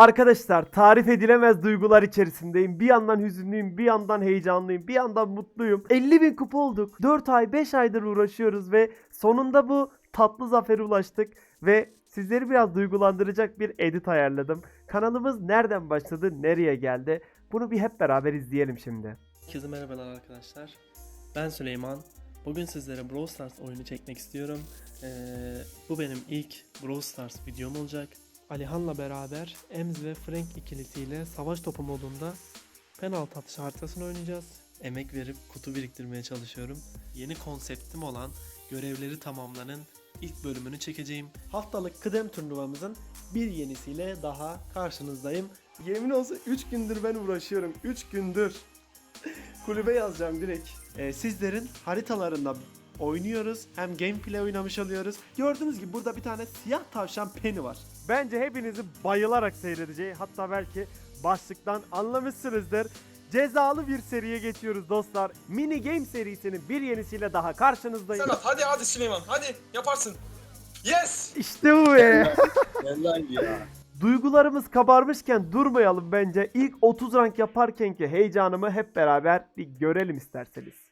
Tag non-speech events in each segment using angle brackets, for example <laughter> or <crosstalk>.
Arkadaşlar tarif edilemez duygular içerisindeyim. Bir yandan hüzünlüyüm, bir yandan heyecanlıyım, bir yandan mutluyum. 50 bin kupa olduk. 4 ay 5 aydır uğraşıyoruz ve sonunda bu tatlı zafere ulaştık. Ve sizleri biraz duygulandıracak bir edit ayarladım. Kanalımız nereden başladı, nereye geldi? Bunu bir hep beraber izleyelim şimdi. Herkese merhabalar arkadaşlar. Ben Süleyman. Bugün sizlere Brawl Stars oyunu çekmek istiyorum. Ee, bu benim ilk Brawl Stars videom olacak. Alihan'la beraber Ems ve Frank ikilisiyle savaş topu modunda penaltı atışı haritasını oynayacağız. Emek verip kutu biriktirmeye çalışıyorum. Yeni konseptim olan görevleri tamamlanın ilk bölümünü çekeceğim. Haftalık kıdem turnuvamızın bir yenisiyle daha karşınızdayım. Yemin olsun 3 gündür ben uğraşıyorum. 3 gündür. <laughs> Kulübe yazacağım direkt. Ee, sizlerin haritalarında oynuyoruz. Hem gameplay oynamış oluyoruz. Gördüğünüz gibi burada bir tane siyah tavşan Penny var. Bence hepinizi bayılarak seyredeceği hatta belki başlıktan anlamışsınızdır. Cezalı bir seriye geçiyoruz dostlar. Mini Game serisinin bir yenisiyle daha karşınızdayım. Sen at hadi hadi Süleyman hadi yaparsın. Yes! İşte bu be. <laughs> Helal ya. Duygularımız kabarmışken durmayalım bence. İlk 30 rank yaparkenki heyecanımı hep beraber bir görelim isterseniz.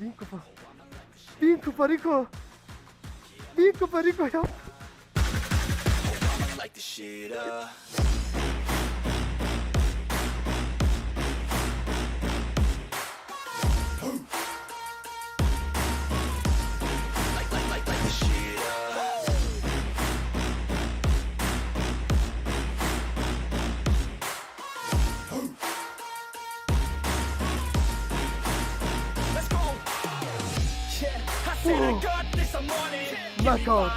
Bin kupa. Bin kupa Rico. Bin kupa Rico yap. Knockout.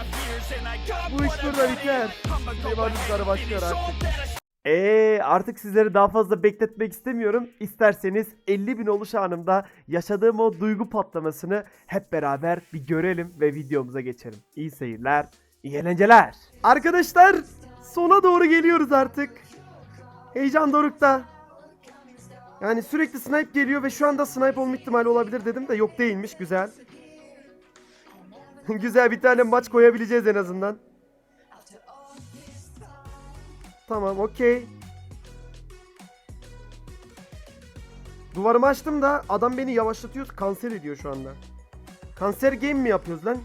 Bu iş burada biter. Hayvanlıkları başlıyor artık. Eee artık sizleri daha fazla bekletmek istemiyorum. İsterseniz 50 bin oluş anımda yaşadığım o duygu patlamasını hep beraber bir görelim ve videomuza geçelim. İyi seyirler, iyi eğlenceler. Arkadaşlar sona doğru geliyoruz artık. Heyecan dorukta. Yani sürekli snipe geliyor ve şu anda snipe olma ihtimali olabilir dedim de yok değilmiş güzel. <laughs> güzel bir tane maç koyabileceğiz en azından. Tamam okey. Duvarımı açtım da adam beni yavaşlatıyor kanser ediyor şu anda. Kanser game mi yapıyoruz lan?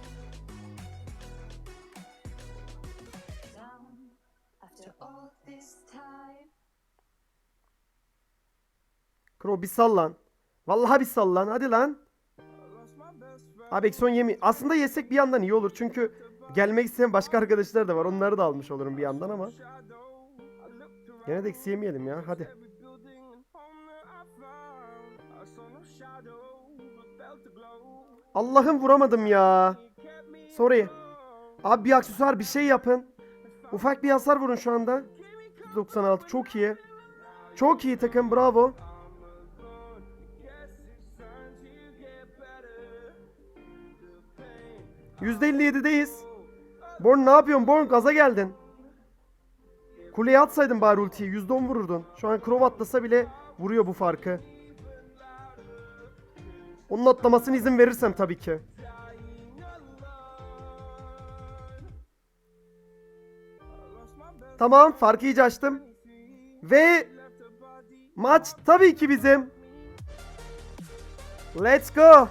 Kro bir sal lan. Vallahi bir sal lan hadi lan. Abi son yemi. Aslında yesek bir yandan iyi olur çünkü gelmek isteyen başka arkadaşlar da var. Onları da almış olurum bir yandan ama. Gene de eksi yemeyelim ya hadi. Allah'ım vuramadım ya. Sorry. Abi bir aksesuar bir şey yapın. Ufak bir hasar vurun şu anda. 96 çok iyi. Çok iyi takım bravo. %57'deyiz. Born ne yapıyorsun? Born gaza geldin. Kuleye atsaydın bari ultiyi. %10 vururdun. Şu an Crow atlasa bile vuruyor bu farkı. Onun atlamasına izin verirsem tabii ki. Tamam farkı iyice açtım. Ve maç tabii ki bizim. Let's go.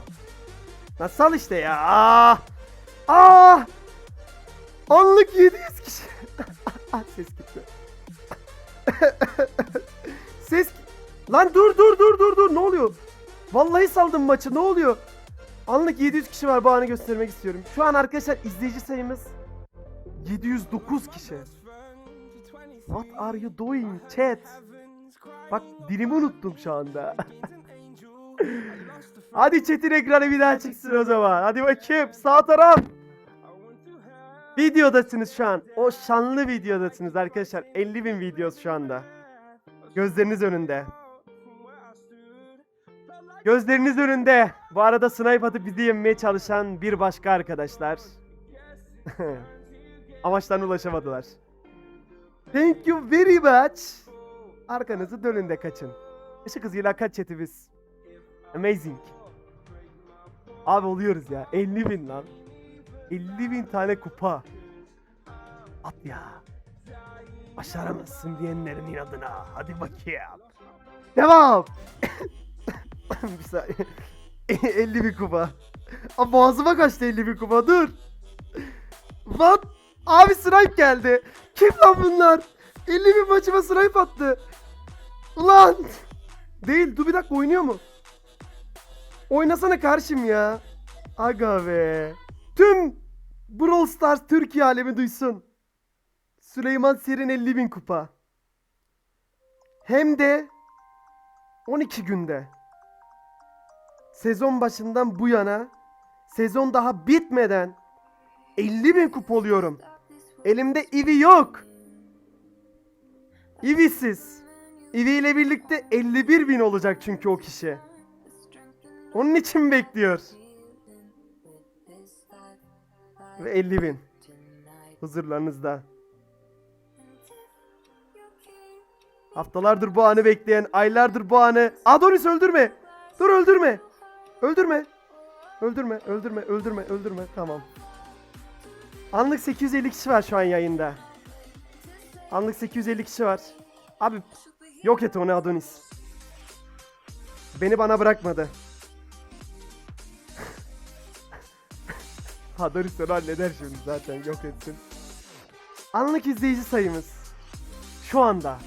Nasıl işte ya? <laughs> Ah! Ah! Anlık 700 kişi. Ses gitti. <laughs> Ses Lan dur dur dur dur dur ne oluyor? Vallahi saldım maçı ne oluyor? Anlık 700 kişi var bu anı göstermek istiyorum. Şu an arkadaşlar izleyici sayımız 709 kişi. What are you doing chat? Bak dilimi unuttum şu anda. <laughs> Hadi chat'in ekranı bir daha çıksın o zaman. Hadi bakayım sağ taraf. Videodasınız şu an. O şanlı videodasınız arkadaşlar. 50 bin videos şu anda. Gözleriniz önünde. Gözleriniz önünde. Bu arada snipe atıp bizi yenmeye çalışan bir başka arkadaşlar. <laughs> Amaçlarına ulaşamadılar. Thank you very much. Arkanızı dönün de kaçın. Işık hızıyla kaç chatimiz. Amazing. Abi oluyoruz ya. 50 bin lan. 50 bin tane kupa. At ya. Başaramazsın diyenlerin inadına. Hadi bakayım. Devam. <coughs> bir saniye. 50 bin kupa. Aa, boğazıma kaçtı 50 bin kupa. Dur. What? Abi snipe geldi. Kim lan bunlar? 50 bin maçıma snipe attı. Ulan. Değil. Dur bir dakika oynuyor mu? Oynasana karşım ya. Aga be. Tüm Brawl Stars Türkiye alemi duysun. Süleyman Serin 50 bin kupa. Hem de 12 günde. Sezon başından bu yana sezon daha bitmeden 50 bin kupa oluyorum. Elimde Eevee yok. Eevee'siz. Eevee ile birlikte 51 bin olacak çünkü o kişi. Onun için bekliyor. Ve 50 bin. Huzurlarınızda. Haftalardır bu anı bekleyen, aylardır bu anı. Adonis öldürme. Dur öldürme. Öldürme. Öldürme, öldürme, öldürme, öldürme. Tamam. Anlık 850 kişi var şu an yayında. Anlık 850 kişi var. Abi yok et onu Adonis. Beni bana bırakmadı. Onu halleder şimdi zaten yok etsin. Anlık izleyici sayımız. Şu anda.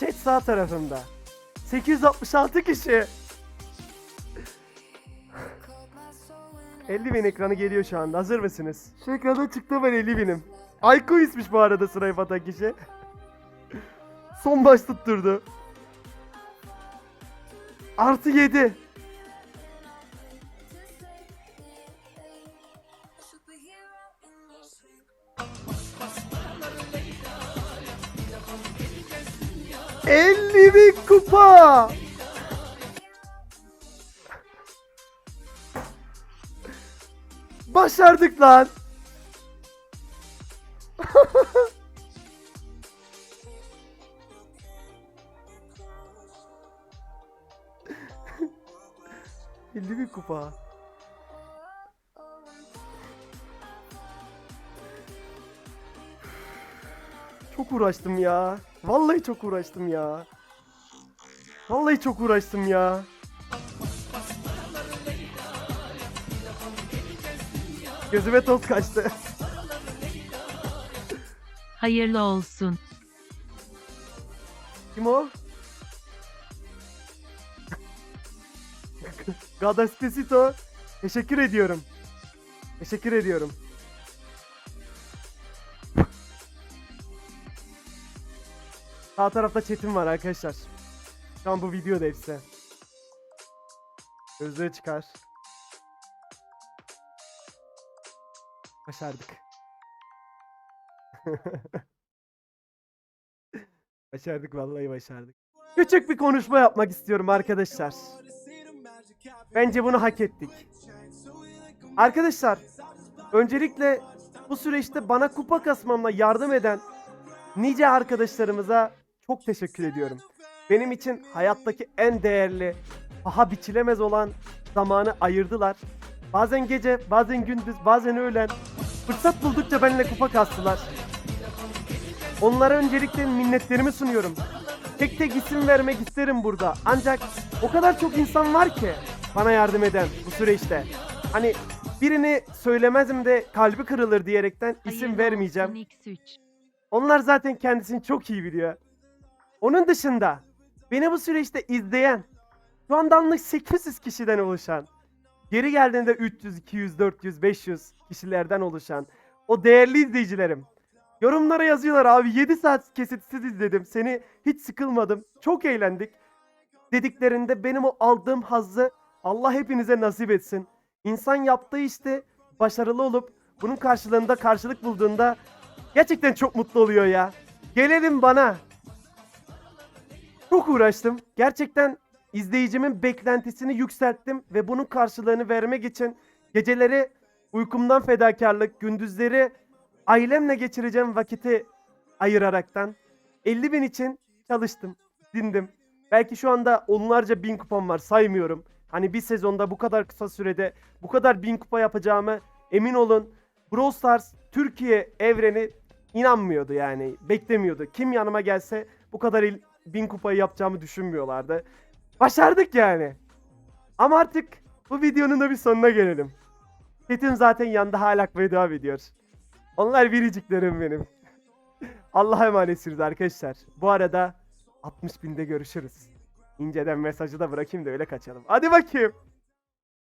Chat sağ tarafımda. 866 kişi. 50 bin ekranı geliyor şu anda. Hazır mısınız? Şu ekrana çıktı ben 50 binim. Ayko ismiş bu arada sırayı atan kişi. Son baş tutturdu. Artı 7. Başardık lan. <laughs> Elli bin kupa. Çok uğraştım ya. Vallahi çok uğraştım ya. Vallahi çok uğraştım ya. Gözüme toz kaçtı. Hayırlı olsun. Kim o? Gadaspesito. Teşekkür ediyorum. Teşekkür ediyorum. Sağ tarafta chatim var arkadaşlar. Şu an bu videoda hepsi. Gözleri çıkar. Başardık. <laughs> başardık vallahi başardık. Küçük bir konuşma yapmak istiyorum arkadaşlar. Bence bunu hak ettik. Arkadaşlar, öncelikle bu süreçte bana kupa kasmamla yardım eden nice arkadaşlarımıza çok teşekkür ediyorum. Benim için hayattaki en değerli, paha biçilemez olan zamanı ayırdılar. Bazen gece, bazen gündüz, bazen öğlen fırsat buldukça benimle kupa kastılar. Onlara öncelikle minnetlerimi sunuyorum. Tek tek isim vermek isterim burada. Ancak o kadar çok insan var ki bana yardım eden bu süreçte. Hani birini söylemezim de kalbi kırılır diyerekten isim vermeyeceğim. olsun X3. Onlar zaten kendisini çok iyi biliyor. Onun dışında beni bu süreçte izleyen, şu anda anlık 800 kişiden oluşan, geri geldiğinde 300, 200, 400, 500 kişilerden oluşan o değerli izleyicilerim. Yorumlara yazıyorlar abi 7 saat kesitsiz izledim. Seni hiç sıkılmadım. Çok eğlendik. Dediklerinde benim o aldığım hazzı Allah hepinize nasip etsin. İnsan yaptığı işte başarılı olup bunun karşılığında karşılık bulduğunda gerçekten çok mutlu oluyor ya. Gelelim bana. Çok uğraştım. Gerçekten izleyicimin beklentisini yükselttim ve bunun karşılığını vermek için geceleri uykumdan fedakarlık, gündüzleri ailemle geçireceğim vakiti ayıraraktan 50 bin için çalıştım, dindim. Belki şu anda onlarca bin kupam var saymıyorum. Hani bir sezonda bu kadar kısa sürede bu kadar bin kupa yapacağımı emin olun Brawl Stars Türkiye evreni inanmıyordu yani. Beklemiyordu. Kim yanıma gelse bu kadar bin kupayı yapacağımı düşünmüyorlardı. Başardık yani. Ama artık bu videonun da bir sonuna gelelim. Chatim zaten yanında hala akmaya devam ediyor. Onlar biriciklerim benim. <laughs> Allah'a emanetsiniz arkadaşlar. Bu arada 60 binde görüşürüz. İnceden mesajı da bırakayım da öyle kaçalım. Hadi bakayım.